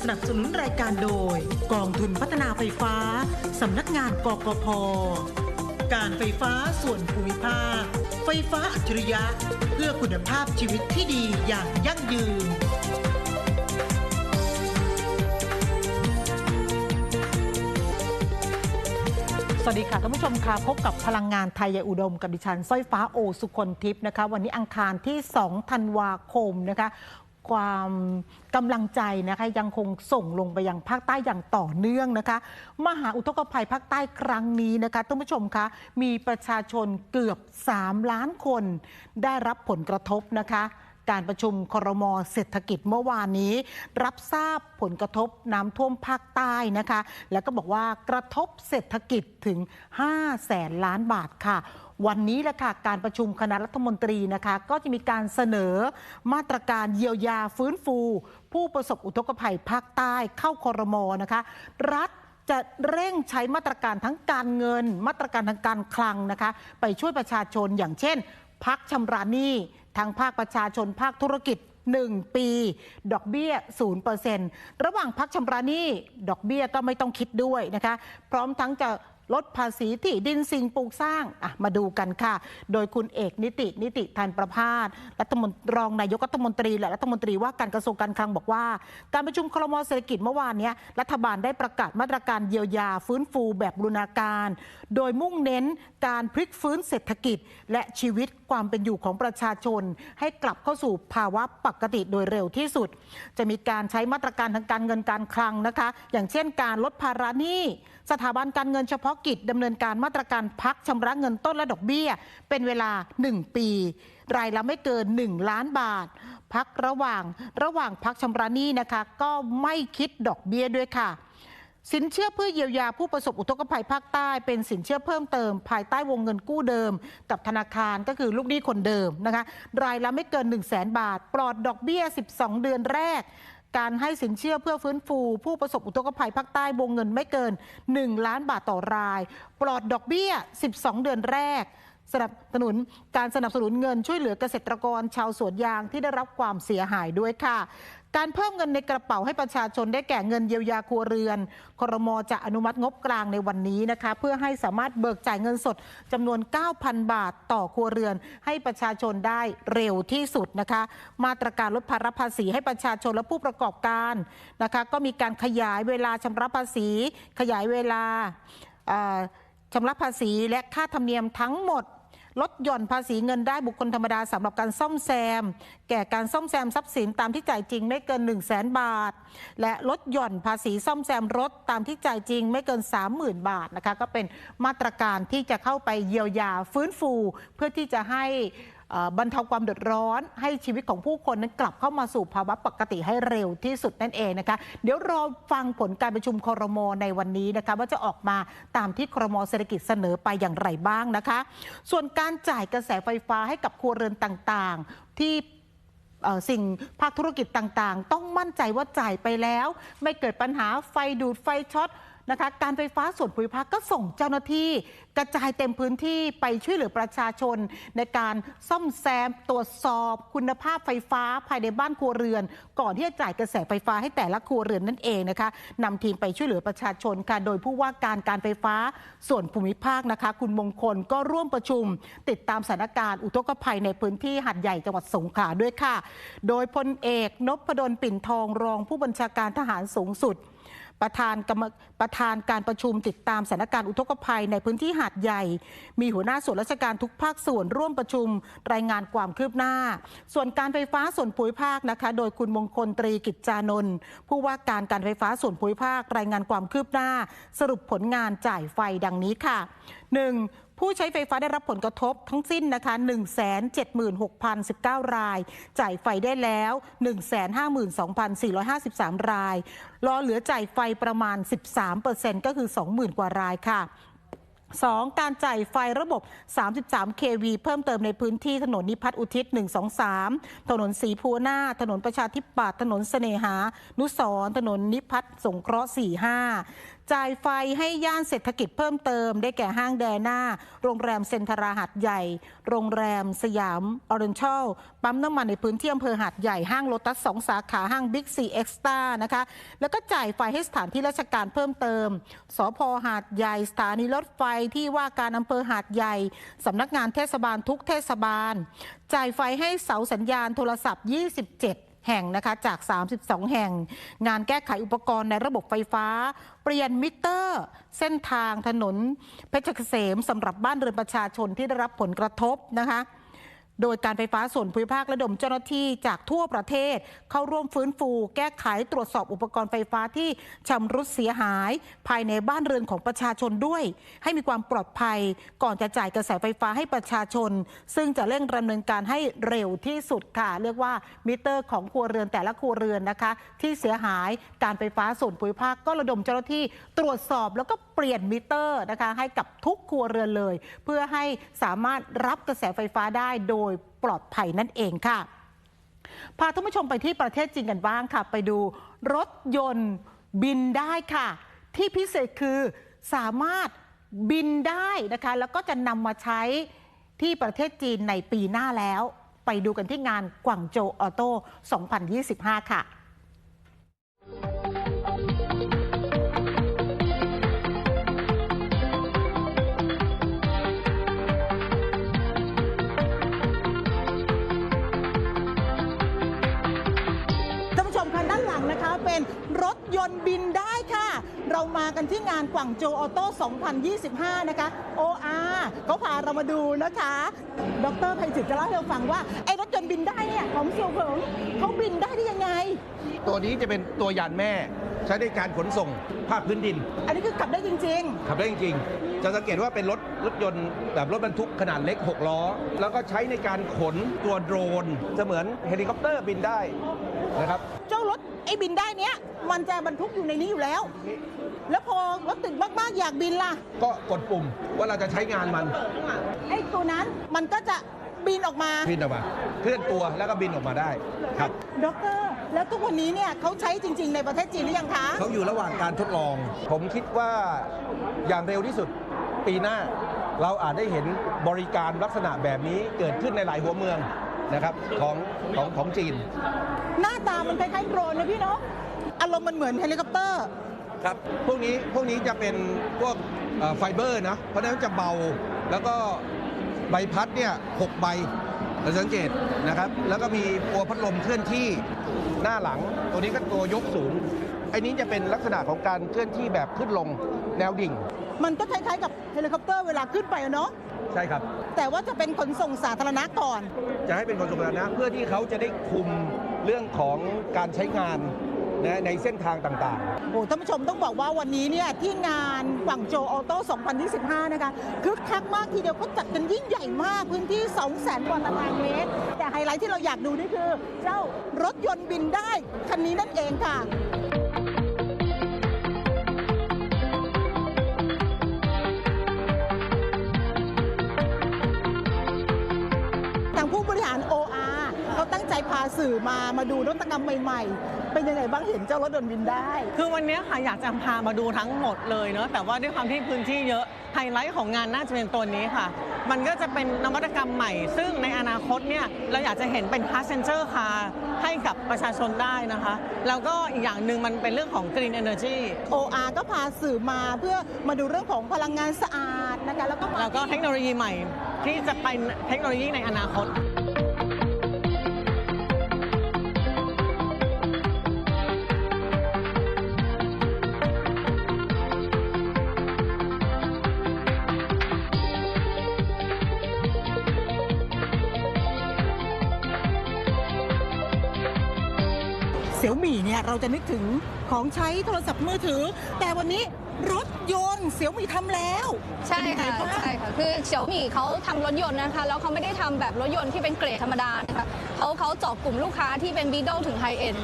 สนับสนุนรายการโดย กองทุนพัฒนาไฟฟ้า สำนักงานกกพ การไฟฟ้าส่วนภูมิภาค ไฟฟ้าอัจฉริยะ เพื่อคุณภาพชีวิตที่ดีอย่างยั่งยืน สวัสดีค่ะท่านผู้ชมค่ะพบกับพลังงานไทยยอุดมกับดิฉันสร้อยฟ้าโอสุคนทิพย์นะคะวันนี้อังคารที่ 2 ธันวาคมนะคะความกำลังใจนะคะยังคงส่งลงไปยังภาคใต้อย่างต่อเนื่องนะคะ มหาอุทกภัยภาคใต้ครั้งนี้นะคะท่านผู้ชมคะมีประชาชนเกือบ 3 ล้านคนได้รับผลกระทบนะคะ การประชุมครมเศรษฐกิจเมื่อวานนี้ รับทราบผลกระทบน้ำท่วมภาคใต้นะคะ แล้วก็บอกว่ากระทบเศรษฐกิจถึง 5 แสนล้านบาทค่ะ วันนี้แหละค่ะการประชุมคณะรัฐมนตรีนะคะ ก็จะมีการเสนอมาตรการเยียวยาฟื้นฟู ผู้ประสบอุทกภัยภาคใต้เข้าครมนะคะ รัฐจะเร่งใช้มาตรการทั้งการเงิน มาตรการทางการคลังนะคะ ไปช่วยประชาชนอย่างเช่น พักชำระหนี้ ทางภาคประชาชนภาคธุรกิจ 1 ปี ดอกเบี้ย 0%ระหว่างพักชำระหนี้ ดอกเบี้ยก็ไม่ต้องคิดด้วยนะคะ พร้อมทั้งจะ ลดภาษีที่ดินสิ่งปลูกสร้างอะมาดูกันค่ะ โดยคุณเอกนิตินิติทันประพาสรัฐมนตรีรองนายกรัฐมนตรีและรัฐมนตรีว่าการกระทรวงการคลังบอกว่า การประชุมครมเศรษฐกิจเมื่อวานนี้รัฐบาลได้ประกาศมาตรการเยียวยาฟื้นฟูแบบบูรณาการ โดยมุ่งเน้นการพลิกฟื้นเศรษฐกิจ และชีวิตความเป็นอยู่ของประชาชน ให้กลับเข้าสู่ภาวะปกติโดยเร็วที่สุด จะมีการใช้มาตรการทางการเงินการคลังนะคะ อย่างเช่นการลดภาระหนี้สถาบันการเงินเฉพาะกิจดำเนินการมาตรการพักชำระเงินต้นและดอกเบี้ย เป็นเวลา 1 ปี รายละไม่เกิน 1 ล้านบาท พักระหว่างระหว่างพักชำระหนี้นะคะ ก็ไม่คิดดอกเบี้ยด้วยค่ะสินเชื่อเพื่อเยียวยาผู้ประสบอุทกภัยภาคใต้เป็นสินเชื่อเพิ่มเติม ภายใต้วงเงินกู้เดิม กับธนาคารก็คือลูกหนี้คนเดิมนะคะ รายละไม่เกิน 1 0 0 0 0แบาท ปลอดดอกเบี้ย 12 เดือนแรก การให้สินเชื่อเพื่อฟื้นฟู ผู้ประสบอุทกภัยภาคใต้วงเงินไม่เกิน 1 ล้านบาทต่อราย ปลอดดอกเบี้ย 12 เดือนแรกสนับสนุนการสนับสนุนเงินช่วยเหลือเกษตรกรชาวสวนยางที่ได้รับความเสียหายด้วยค่ะ การเพิ่มเงินในกระเป๋าให้ประชาชนได้แก่เงินเยียวยาครัวเรือน ครมจะอนุมัติงบกลางในวันนี้นะคะ เพื่อให้สามารถเบิกจ่ายเงินสดจำนวน 9,000 บาทต่อครัวเรือน ให้ประชาชนได้เร็วที่สุดนะคะ มาตรการลดภาระภาษีให้ประชาชนและผู้ประกอบการนะคะ ก็มีการขยายเวลาชำระภาษี ขยายเวลาชำระภาษีและค่าธรรมเนียมทั้งหมด ลดหย่อนภาษีเงินได้บุคคลธรรมดาสำหรับการซ่อมแซม แก่การซ่อมแซมทรัพย์สินตามที่จ่ายจริงไม่เกิน 1 0 0 0 0แสนบาท และลดหย่อนภาษีซ่อมแซมรถตามที่จ่ายจริงไม่เกิน 30,000 บาทนะคะก็เป็นมาตรการที่จะเข้าไปเยียวยาฟื้นฟู เพื่อที่จะให้ บรรเทาความเดือดร้อน ให้ชีวิตของผู้คนนั้นกลับเข้ามาสู่ภาวะปกติให้เร็วที่สุดนั่นเองนะคะ เดี๋ยวรอฟังผลการประชุมครมในวันนี้นะคะว่าจะออกมาตามที่ครมเศรษฐกิจเสนอไปอย่างไรบ้างนะคะ ส่วนการจ่ายกระแสไฟฟ้าให้กับครัวเรือนต่างๆ ที่สิ่งภาคธุรกิจต่างๆ ต้องมั่นใจว่าจ่ายไปแล้ว ไม่เกิดปัญหาไฟดูดไฟช็อต นะคะ การไฟฟ้าส่วนภูมิภาคก็ส่งเจ้าหน้าที่ กระจายเต็มพื้นที่ไปช่วยเหลือประชาชน ในการซ่อมแซมตรวจสอบคุณภาพไฟฟ้าภายในบ้านครัวเรือน ก่อนที่จะจ่ายกระแสไฟฟ้าให้แต่ละครัวเรือนนั่นเองนะคะนำทีมไปช่วยเหลือประชาชนค่ะโดยผู้ว่าการการไฟฟ้าส่วนภูมิภาคนะคะ คุณมงคลก็ร่วมประชุม ติดตามสถานการณ์อุทกภัยในพื้นที่หัดใหญ่จังหวัดสงขลาด้วยค่ะ โดยพลเอกนพดลปิ่นทองรองผู้บัญชาการทหารสูงสุด ประธานกรรมประธานการประชุมติดตามสถานการณ์อุทกภัยในพื้นที่หาดใหญ่ มีหัวหน้าส่วนราชการทุกภาคส่วนร่วมประชุมรายงานความคืบหน้า ส่วนการไฟฟ้าส่วนภูมิภาคนะคะ โดยคุณมงคลตรีกิจจานนท์ผู้ว่าการการไฟฟ้าส่วนภูมิภาครายงานความคืบหน้า สรุปผลงานจ่ายไฟดังนี้ค่ะ 1. ผู้ใช้ไฟฟ้าได้รับผลกระทบทั้งสิ้นนะคะ176,019 ราย จ่ายไฟได้แล้ว 152,453 ราย รอเหลือจ่ายไฟประมาณ 13%ก็คือ 20,000 กว่ารายค่ะ 2. การจ่ายไฟระบบ 33 kV เพิ่มเติมในพื้นที่ถนนนิพัฒน์อุทิศ 123 ถนนสีภูหน้า ถนนประชาธิปัตย์ ถนนเสน่หา นุสร ถนนนิพัฒน์สงเคราะห์ 45 จ่ายไฟให้ย่านเศรษฐกิจเพิ่มเติม ได้แก่ห้างแดน่า โรงแรมเซ็นทราหัดใหญ่ โรงแรมสยามออเรนชัลปั๊มน้ำมันในพื้นที่อำเภอหาดใหญ่ ห้างโลตัสสองสาขา ห้างบิ๊กซีเอ็กซ์ตานะคะ แล้วก็จ่ายไฟให้สถานที่ราชการเพิ่มเติม สพหาดใหญ่ สถานีรถไฟที่ว่าการอำเภอหาดใหญ่สำนักงานเทศบาลทุกเทศบาล จ่ายไฟให้เสาสัญญาณโทรศัพท์ 27 แห่งนะคะจาก 32 แห่ง งานแก้ไขอุปกรณ์ในระบบไฟฟ้า เปลี่ยนมิเตอร์ เส้นทางถนน เพชรเกษมสำหรับบ้านเรือนประชาชนที่ได้รับผลกระทบนะคะ โดยการไฟฟ้าส่วนภูมิภาคระดมเจ้าหน้าที่จากทั่วประเทศ เข้าร่วมฟื้นฟู แก้ไขตรวจสอบอุปกรณ์ไฟฟ้าที่ชำรุดเสียหาย ภายในบ้านเรือนของประชาชนด้วย ให้มีความปลอดภัย ก่อนจะจ่ายกระแสไฟฟ้าให้ประชาชน ซึ่งจะเร่งดำเนินการให้เร็วที่สุดค่ะ เรียกว่ามิเตอร์ของครัวเรือนแต่ละครัวเรือนนะคะ ที่เสียหายการไฟฟ้าส่วนภูมิภาคก็ระดมเจ้าหน้าที่ตรวจสอบแล้วก็เปลี่ยนมิเตอร์นะคะให้กับทุกครัวเรือนเลย เพื่อให้สามารถรับกระแสไฟฟ้าได้โดยปลอดภัยนั่นเองค่ะ พาท่านผู้ชมไปที่ประเทศจีนกันบ้างค่ะ ไปดูรถยนต์บินได้ค่ะ ที่พิเศษคือสามารถบินได้นะคะ แล้วก็จะนำมาใช้ที่ประเทศจีนในปีหน้าแล้ว ไปดูกันที่งานกวางโจวออโต้ 2025 ค่ะ รถยนต์บินได้ค่ะ เรามากันที่งานกวางโจวออโต้ 2025 นะคะ OR เขาพาเรามาดูนะคะ ดรไพจิตรจะเล่าให้เราฟังว่า ไอ้รถยนต์บินได้เนี่ยของเซียวเผิงเขาบินได้ได้ยังไง ตัวนี้จะเป็นตัวยานแม่ใช้ในการขนส่งภาคพื้นดิน อันนี้คือขับได้จริง ขับได้จริงๆ จะสังเกตว่าเป็นรถรถยนต์แบบรถบรรทุกขนาดเล็ก 6 ล้อ แล้วก็ใช้ในการขนตัวโดรนเสมือนเฮลิคอปเตอร์บินได้นะครับ ๆ เจ้ารถ ไอ้บินได้เนี้ยมันจะบรรทุกอยู่ในนี้อยู่แล้ว แล้วพอรถติดมากๆอยากบินล่ะ ก็กดปุ่มว่าเราจะใช้งานมัน ไอ้ตัวนั้นมันก็จะบินออกมา บินออกมาเคลื่อนตัวแล้วก็บินออกมาได้ครับด็อกเตอร์ แล้วทุกวันนี้เนี่ยเขาใช้จริง ๆ ในประเทศจีนหรือยังคะ เขาอยู่ระหว่างการทดลอง ผมคิดว่าอย่างเร็วที่สุดปีหน้า เราอาจได้เห็นบริการลักษณะแบบนี้เกิดขึ้นในหลายหัวเมือง นะครับของของของจีน หน้าตามันคล้ายๆโดรนนะพี่เนาะอารมณ์มันเหมือนเฮลิคอปเตอร์ ครับ พวกนี้พวกนี้จะเป็นพวกเอ่อไฟเบอร์นะ เพราะฉะนั้นจะเบาแล้วก็ใบพัดเนี่ยหกใบเราสังเกตนะครับ แล้วก็มีตัวพัดลมเคลื่อนที่หน้าหลัง ตัวนี้ก็ตัวยกสูงไอ้นี้จะเป็นลักษณะของการเคลื่อนที่แบบขึ้นลงแนวดิ่ง มันก็คล้ายๆกับเฮลิคอปเตอร์เวลาขึ้นไปอะเนาะ ใช่ครับ แต่ว่าจะเป็นขนส่งสาธารณะก่อน จะให้เป็นคนสาธารณะเพื่อที่เขาจะได้คุมเรื่องของการใช้งานนะในเส้นทางต่างๆ โอ้ท่านผู้ชมต้องบอกว่าวันนี้เนี่ยที่งานกวางโจวออโต้ 2025 นะคะคึกคักมากทีเดียวก็จัดกันยิ่งใหญ่มากพื้นที่ 200,000กว่าตารางเมตร แต่ไฮไลท์ที่เราอยากดูนี่คือ เจ้ารถยนต์บินได้ คันนี้นั่นเองค่ะ ใจพาสื่อมามาดูนวัตกรรมใหม่ ๆ เป็นยังไงบ้างเห็นเจ้ารถยนต์บินได้ คือวันนี้ค่ะอยากจะพามาดูทั้งหมดเลยเนาะแต่ว่าด้วยความที่พื้นที่เยอะไฮไลท์ของงานน่าจะเป็นตัวนี้ค่ะ มันก็จะเป็นนวัตกรรมใหม่ ซึ่งในอนาคตเนี่ยเราอยากจะเห็นเป็น passenger car ให้กับประชาชนได้นะคะ แล้วก็อีกอย่างหนึ่งมันเป็นเรื่องของ green energy OR ก็พาสื่อมาเพื่อมาดูเรื่องของพลังงานสะอาดนะคะแล้วก็มาแล้วก็เทคโนโลยีใหม่ที่จะเป็นเทคโนโลยีในอนาคต เนี่ยเราจะนึกถึงของใช้โทรศัพท์มือถือ แต่วันนี้รถยนต์เสี่ยวหมี่ทำแล้วใช่เป็นยังไงค่ะบ้างใช่ค่ะคือเสี่ยวหมี่เขาทำรถยนต์นะคะแล้วเขาไม่ได้ทำแบบรถยนต์ที่เป็นเกรดธรรมดานะคะเขาเขาเจาะกลุ่มลูกค้าที่เป็นบีด l ถึงไฮเอ็น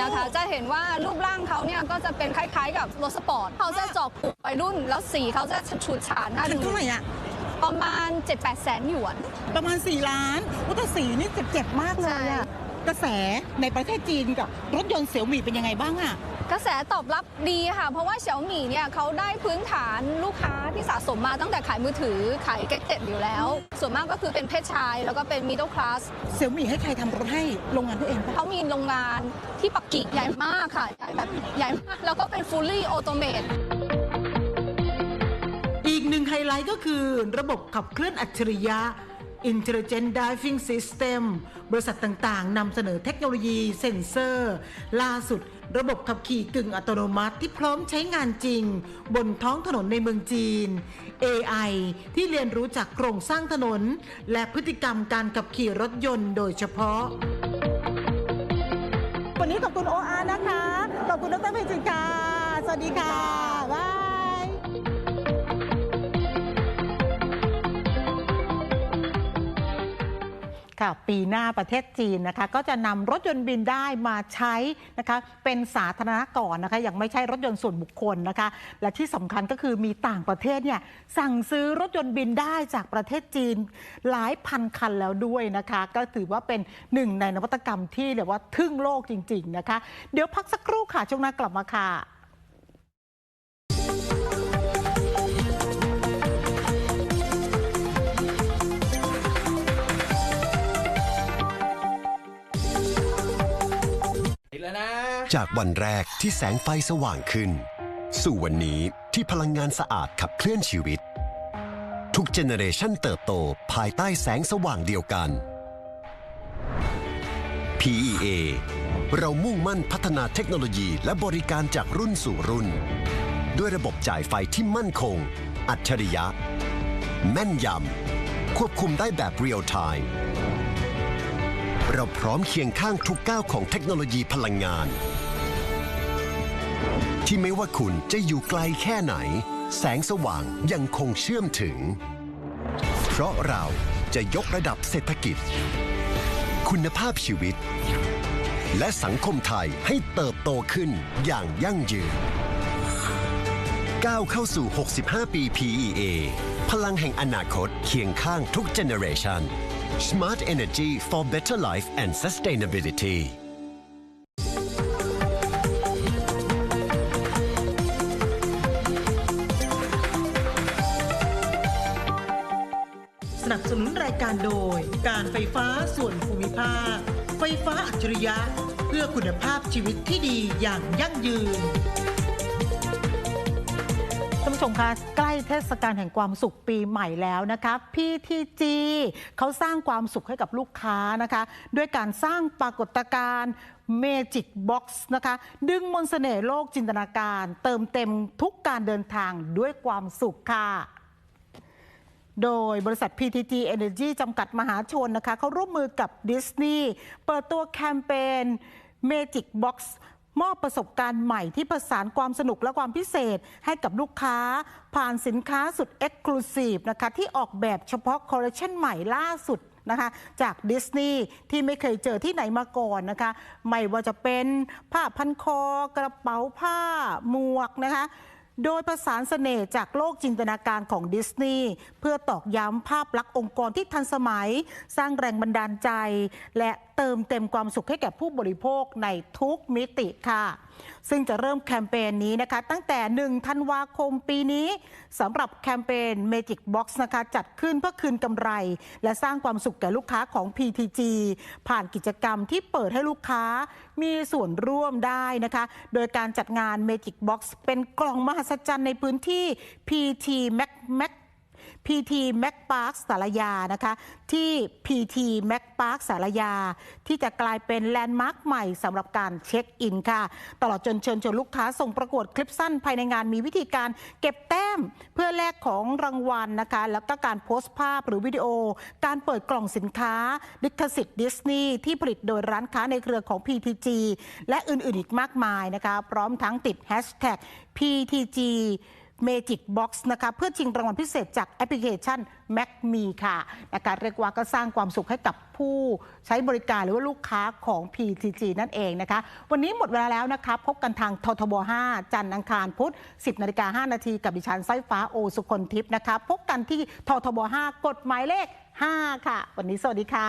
นะคะจะเห็นว่ารูปร่างเขาเนี่ยก็จะเป็นคล้ายๆกับรถสปอร์ตเขาจะเจาะกลุ่มวัยรุ่น แล้วสีเขาจะฉูดฉาดน่าคันดูเท่าไหร่อะประมาณ 7-8 แสนหยวน ประมาณ 4 ล้านว่าแต่สีนี่เจ็บๆมากเลยอะใช่ กระแสในประเทศจีนกับรถยนต์เสี่ยวหมี่เป็นยังไงบ้างอะกระแสตอบรับดีค่ะ เพราะว่าเสี่ยวหมี่เนี่ยเขาได้พื้นฐานลูกค้าที่สะสมมาตั้งแต่ขายมือถือขายแก๊กเจ็ตอยู่แล้ว ส่วนมากก็คือเป็นเพศชาย แล้วก็เป็น middle class เสี่ยวหมี่ให้ใครทำรถให้โรงงานตัวเองปะเขามีโรงงานที่ปักกิ่งใหญ่มากค่ะใหญ่แบบใหญ่มากแล้วก็เป็น fully automate อีกหนึ่งไฮไลท์ก็คือระบบขับเคลื่อนอัจฉริยะ Intelligent Diving System บริษัทต่างๆนำเสนอเทคโนโลยีเซ็นเซอร์ ล่าสุดระบบขับขี่กึ่งอัตโนมัติที่พร้อมใช้งานจริง บนท้องถนนในเมืองจีน AI ที่เรียนรู้จากโครงสร้างถนน และพฤติกรรมการขับขี่รถยนต์โดยเฉพาะ วันนี้ขอบคุณโออานะคะ ขอบคุณดรเพจิกาสวัสดีค่ะบา ค่ะปีหน้าประเทศจีนนะคะก็จะนำรถยนต์บินได้มาใช้นะคะเป็นสาธารณะก่อนนะคะยังไม่ใช่รถยนต์ส่วนบุคคลนะคะ และที่สำคัญก็คือมีต่างประเทศเนี่ยสั่งซื้อรถยนต์บินได้จากประเทศจีนหลายพันคันแล้วด้วยนะคะ ก็ถือว่าเป็นหนึ่งในนวัตกรรมที่เรียกว่าทึ่งโลกจริง ๆนะคะ เดี๋ยวพักสักครู่ค่ะช่วงหน้ากลับมาค่ะะ จากวันแรกที่แสงไฟสว่างขึ้น สู่วันนี้ที่พลังงานสะอาดขับเคลื่อนชีวิต ทุกเจเนเรชันเติบโตภายใต้แสงสว่างเดียวกัน PEA เรามุ่งมั่นพัฒนาเทคโนโลยีและบริการจากรุ่นสู่รุ่น ด้วยระบบจ่ายไฟที่มั่นคง อัจฉริยะ แม่นยำ ควบคุมได้แบบเรียลไทม์ เราพร้อมเคียงข้างทุกก้าวของเทคโนโลยีพลังงาน ที่ไม่ว่าคุณจะอยู่ไกลแค่ไหน แสงสว่างยังคงเชื่อมถึง เพราะเราจะยกระดับเศรษฐกิจ คุณภาพชีวิต และสังคมไทยให้เติบโตขึ้นอย่างยั่งยืนก้าวเข้าสู่ 65 ปี PEA พลังแห่งอนาคตเคียงข้างทุกเจเนอเรชัน Smart Energy for Better Life and Sustainability สนับสนุนรายการโดย การไฟฟ้าส่วนภูมิภาค ไฟฟ้าอัจฉริยะ เพื่อคุณภาพชีวิตที่ดีอย่างยั่งยืน ท่านผู้ชมคะใกล้เทศกาลแห่งความสุขปีใหม่แล้วนะคะ PTG เขาสร้างความสุขให้กับลูกค้านะคะ ด้วยการสร้างปรากฏการณ์ Magic Box นะคะ ดึงมนต์เสน่ห์โลกจินตนาการ เติมเต็มทุกการเดินทางด้วยความสุขค่ะโดยบริษัท PTG Energy จำกัดมหาชนนะคะเขาร่วมมือกับดิสนีย์เปิดตัวแคมเปญ Magic Box มอบประสบการณ์ใหม่ที่ประสานความสนุกและความพิเศษให้กับลูกค้า ผ่านสินค้าสุดเอ็กซ์คลูซีฟนะคะที่ออกแบบเฉพาะคอลเลคชันใหม่ล่าสุดนะคะจากดิสนีย์ที่ไม่เคยเจอที่ไหนมาก่อนนะคะ ไม่ว่าจะเป็นผ้าพันคอกระเป๋าผ้าหมวกนะคะ โดยประสานเสน่ห์จากโลกจินตนาการของดิสนีย์เพื่อตอกย้ำภาพลักษณ์องค์กรที่ทันสมัย สร้างแรงบันดาลใจ และเติมเต็มความสุขให้แก่ผู้บริโภคในทุกมิติค่ะ ซึ่งจะเริ่มแคมเปญนี้นะคะ ตั้งแต่ 1 ธันวาคมปีนี้สำหรับแคมเปญ Magic Box นะคะจัดขึ้นเพื่อคืนกำไร และสร้างความสุขแก่ลูกค้าของ PTG ผ่านกิจกรรมที่เปิดให้ลูกค้ามีส่วนร่วมได้นะคะ โดยการจัดงาน Magic Box เป็นกล่องมหัศจรรย์ในพื้นที่ PT Mac Mac PT Mac Park สารยานะคะ ที่ PT Mac Park สารยา ที่จะกลายเป็นแลนด์มาร์คใหม่สำหรับการเช็คอินค่ะ ตลอดจนเชิญชวนลูกค้าส่งประกวดคลิปสั้นภายในงานมีวิธีการเก็บแต้มเพื่อแลกของรางวัลนะคะ แล้วก็การโพสต์ภาพหรือวิดีโอ การเปิดกล่องสินค้าลิขสิทธิ์ดิสนีย์ที่ผลิตโดยร้านค้าในเครือของ PTG และอื่นๆอีกมากมายนะคะ พร้อมทั้งติด Hashtag PTG Magic Box นะคะเพื่อชิงรางวัลพิเศษจากแอปพลิเคชัน Mac มีค่ะนะคะเรียกว่าก็สร้างความสุขให้กับผู้ใช้บริการหรือว่าลูกค้าของ PTG นั่นเองนะคะ วันนี้หมดเวลาแล้วนะคะ พบกันทางททบ 5 จันทร์อังคารพุธ 10นาฬิกา5นาทีกับดิฉันไส้ฟ้าโอสุคนทิพย์นะคะ พบกันที่ททบ 5 กฎหมายเลข 5 ค่ะ วันนี้สวัสดีค่ะ